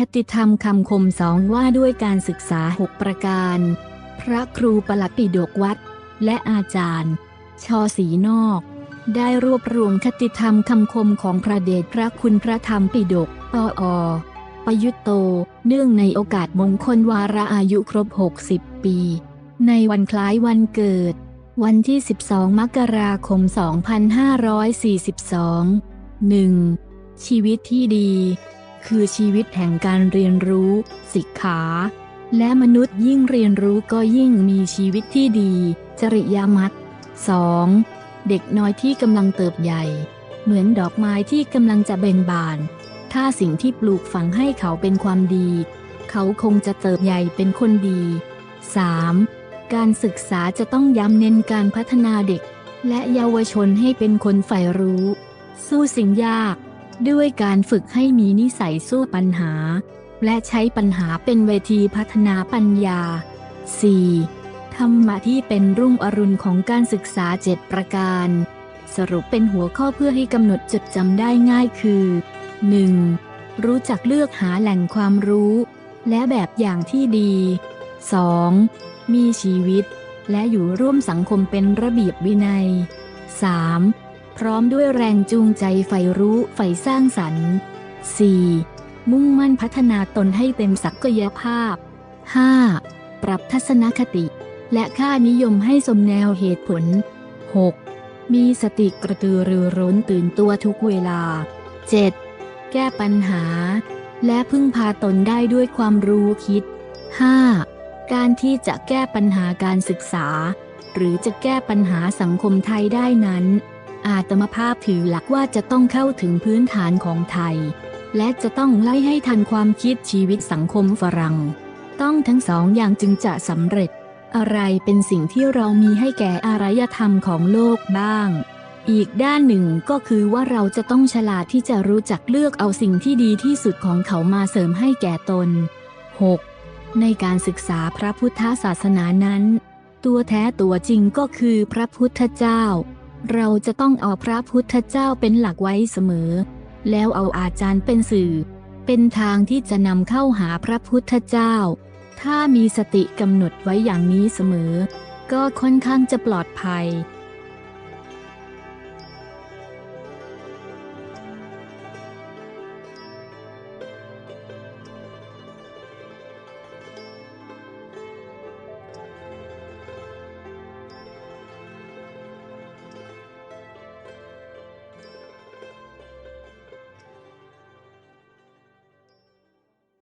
คติธรรมคำคมสองว่าด้วยการศึกษาหกประการ พระครูประหลัดปิฎกวัด และอาจารย์ ชอสีนอก ได้รวบรวมคติธรรมคำคมของพระเดชพระคุณพระธรรมปิฎกปออประยุตโต เนื่องในโอกาสมงคลวาระอายุครบ 60 ปี ในวันคล้ายวันเกิด วันที่ 12 มกราคม 2542 1. ชีวิตที่ดี คือชีวิตแห่งการเรียนรู้ ศิกขา และมนุษย์ยิ่งเรียนรู้ก็ยิ่งมีชีวิตที่ดี จริยมัต 2. เด็กน้อยที่กำลังเติบใหญ่ เหมือนดอกไม้ที่กำลังจะเบ่งบาน ถ้าสิ่งที่ปลูกฝังให้เขาเป็นความดี เขาคงจะเติบใหญ่เป็นคนดี 3. การศึกษาจะต้องย้ำเน้นการพัฒนาเด็ก และเยาวชนให้เป็นคนใฝ่รู้ สู้สิ่งยาก ด้วยการฝึกให้มีนิสัยสู้ปัญหา และใช้ปัญหาเป็นเวทีพัฒนาปัญญา 4. ธรรมะที่เป็นรุ่งอรุณของการศึกษาเจ็ดประการ สรุปเป็นหัวข้อเพื่อให้กำหนดจดจำได้ง่ายคือ 1. รู้จักเลือกหาแหล่งความรู้ และแบบอย่างที่ดี 2. มีชีวิต และอยู่ร่วมสังคมเป็นระเบียบวินัย 3. พร้อมด้วยแรงจูงใจใฝ่รู้ใฝ่สร้างสรรค์ 4. มุ่งมั่นพัฒนาตนให้เต็มศักยภาพ 5. ปรับทัศนคติ และค่านิยมให้สมแนวเหตุผล 6. มีสติกระตือรือร้นตื่นตัวทุกเวลา 7. แก้ปัญหา และพึ่งพาตนได้ด้วยความรู้คิด 5. การที่จะแก้ปัญหาการศึกษา หรือจะแก้ปัญหาสังคมไทยได้นั้น อาตมภาพถือหลักว่าจะต้องเข้าถึงพื้นฐานของไทย และจะต้องไล่ให้ทันความคิดชีวิตสังคมฝรั่ง ต้องทั้งสองอย่างจึงจะสำเร็จ อะไรเป็นสิ่งที่เรามีให้แก่อารยธรรมของโลกบ้าง อีกด้านหนึ่งก็คือว่าเราจะต้องฉลาดที่จะรู้จักเลือกเอาสิ่งที่ดีที่สุดของเขามาเสริมให้แก่ตน 6. ในการศึกษาพระพุทธศาสนานั้น ตัวแท้ตัวจริงก็คือพระพุทธเจ้า เราจะต้องเอาพระพุทธเจ้าเป็นหลักไว้เสมอ แล้วเอาอาจารย์เป็นสื่อ เป็นทางที่จะนำเข้าหาพระพุทธเจ้า ถ้ามีสติกำหนดไว้อย่างนี้เสมอ ก็ค่อนข้างจะปลอดภัย